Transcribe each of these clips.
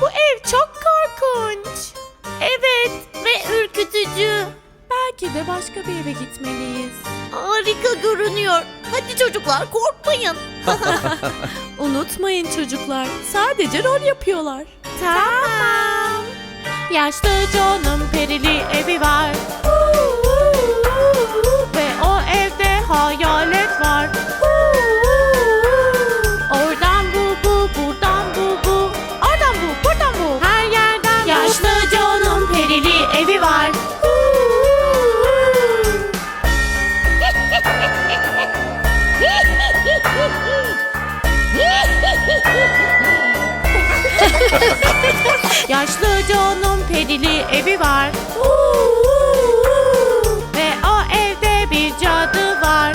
Bu ev çok korkunç. Evet ve ürkütücü. Belki de başka bir eve gitmeliyiz. Harika görünüyor. Hadi çocuklar korkmayın. Unutmayın çocuklar, sadece rol yapıyorlar. Tamam. Yaşlı John'un perili evi var. Yaşlı John'un perili evi var. Ve o evde bir cadı var.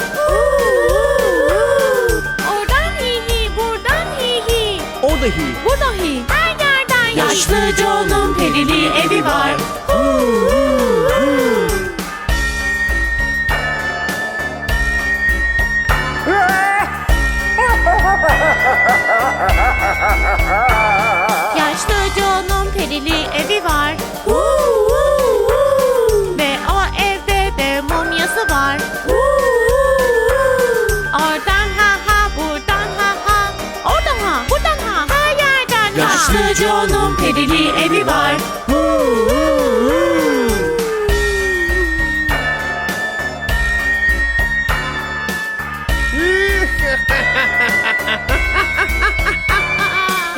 Oradan hi hi, buradan hi hi. Orada hi. Burada hi. Her yerden Yaşlı John'un perili evi var. Yaşlı Yaşlı John'un perili evi var.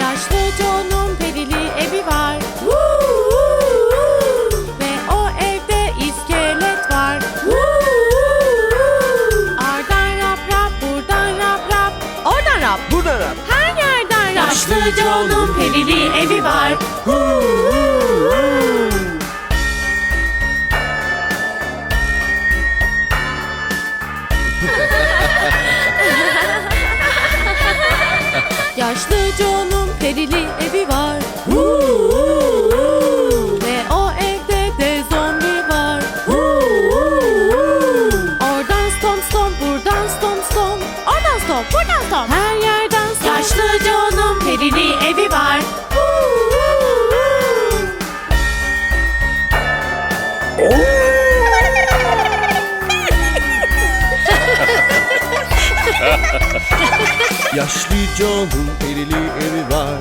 Yaşlı John'un perili evi var. Ve o evde iskelet var. Oradan rap rap, buradan rap rap. Oradan rap, Burada rap. Yaşlı John'un perili evi var. Yaşlı John'un perili evi var. Ve o evde de zombi var. Oradan stomp stomp, buradan stomp stomp. Oradan stomp, buradan stomp. Her yerden Yaşlı John'un perili evi var. Yaşlı John'un perili evi var.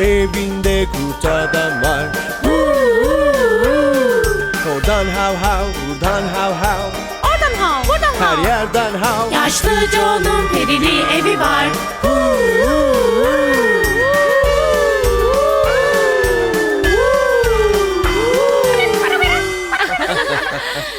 Evinde kurt adam var. Oradan hav hav, buradan hav hav. Oradan hav, buradan Her hav. yerden hav. Yaşlı John'un.